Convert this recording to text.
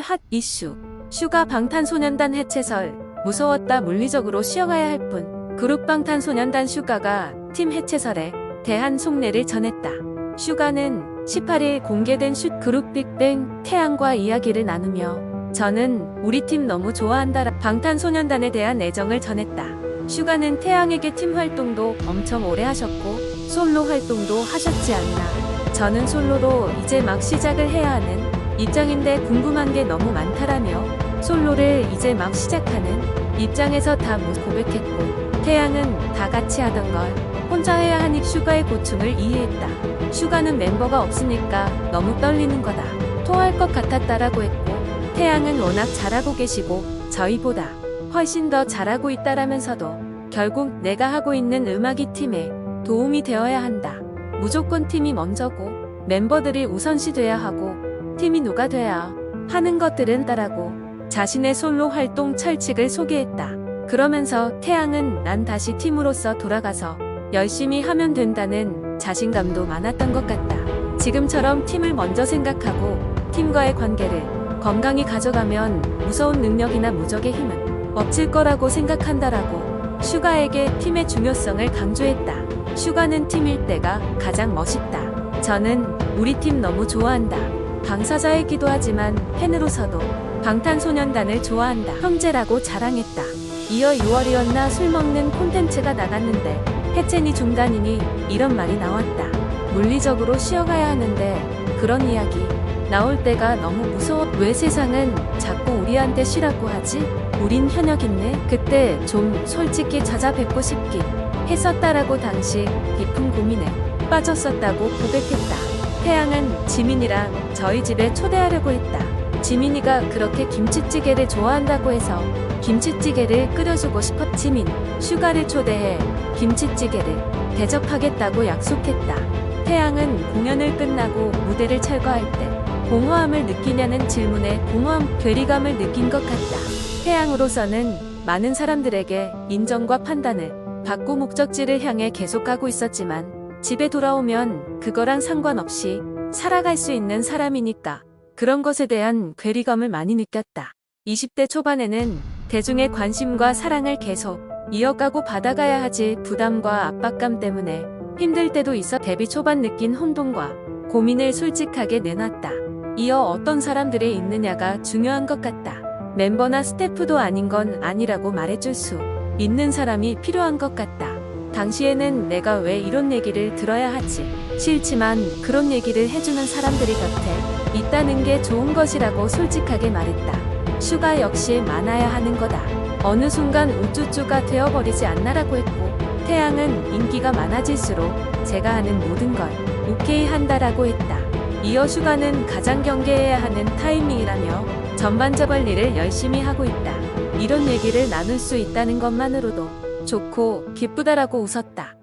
핫 이슈. 슈가 방탄소년단 해체설. 무서웠다 물리적으로 쉬어가야 할 뿐. 그룹 방탄소년단 슈가가 팀 해체설에 대한 속내를 전했다. 슈가는 18일 공개된 슛 그룹 빅뱅 태양과 이야기를 나누며 저는 우리 팀 너무 좋아한다라 방탄소년단에 대한 애정을 전했다. 슈가는 태양에게 팀 활동도 엄청 오래 하셨고 솔로 활동도 하셨지 않나. 저는 솔로로 이제 막 시작을 해야 하는 입장인데 궁금한 게 너무 많다라며 솔로를 이제 막 시작하는 입장에서 다못 고백했고 태양은 다 같이 하던 걸 혼자 해야 하니 슈가의 고충을 이해했다. 슈가는 멤버가 없으니까 너무 떨리는 거다. 토할 것 같았다라고 했고 태양은 워낙 잘하고 계시고 저희보다 훨씬 더 잘하고 있다라면서도 결국 내가 하고 있는 음악이 팀에 도움이 되어야 한다. 무조건 팀이 먼저고 멤버들이 우선시 돼야 하고 팀이 누가 돼야 하는 것들은 따라고 자신의 솔로 활동 철칙을 소개했다. 그러면서 태양은 난 다시 팀으로서 돌아가서 열심히 하면 된다는 자신감도 많았던 것 같다. 지금처럼 팀을 먼저 생각하고 팀과의 관계를 건강히 가져가면 무서운 능력이나 무적의 힘은 없을 거라고 생각한다라고 슈가에게 팀의 중요성을 강조했다. 슈가는 팀일 때가 가장 멋있다. 저는 우리 팀 너무 좋아한다. 당사자이기도 하지만 팬으로서도 방탄소년단을 좋아한다. 형제라고 자랑했다. 이어 6월이었나 술 먹는 콘텐츠가 나갔는데 해체니 중단이니 이런 말이 나왔다. 물리적으로 쉬어가야 하는데 그런 이야기 나올 때가 너무 무서워. 왜 세상은 자꾸 우리한테 쉬라고 하지? 우린 현역 있네. 그때 좀 솔직히 찾아뵙고 싶긴 했었다라고 당시 깊은 고민에 빠졌었다고 고백했다. 태양은 지민이랑 저희 집에 초대하려고 했다. 지민이가 그렇게 김치찌개를 좋아한다고 해서 김치찌개를 끓여주고 싶어 지민, 슈가를 초대해 김치찌개를 대접하겠다고 약속했다. 태양은 공연을 끝나고 무대를 철거할 때 공허함을 느끼냐는 질문에 공허함, 괴리감을 느낀 것 같다. 태양으로서는 많은 사람들에게 인정과 판단을 받고 목적지를 향해 계속 가고 있었지만 집에 돌아오면 그거랑 상관없이 살아갈 수 있는 사람이니까 그런 것에 대한 괴리감을 많이 느꼈다. 20대 초반에는 대중의 관심과 사랑을 계속 이어가고 받아가야 하지 부담과 압박감 때문에 힘들 때도 있어 데뷔 초반 느낀 혼돈과 고민을 솔직하게 내놨다. 이어 어떤 사람들이 있느냐가 중요한 것 같다. 멤버나 스태프도 아닌 건 아니라고 말해줄 수 있는 사람이 필요한 것 같다. 당시에는 내가 왜 이런 얘기를 들어야 하지? 싫지만 그런 얘기를 해주는 사람들이 곁에 있다는 게 좋은 것이라고 솔직하게 말했다. 슈가 역시 많아야 하는 거다. 어느 순간 우쭈쭈가 되어버리지 않나라고 했고, 태양은 인기가 많아질수록 제가 하는 모든 걸 오케이 한다라고 했다. 이어 슈가는 가장 경계해야 하는 타이밍이라며 전반적인 일을 열심히 하고 있다. 이런 얘기를 나눌 수 있다는 것만으로도 좋고 기쁘다라고 웃었다.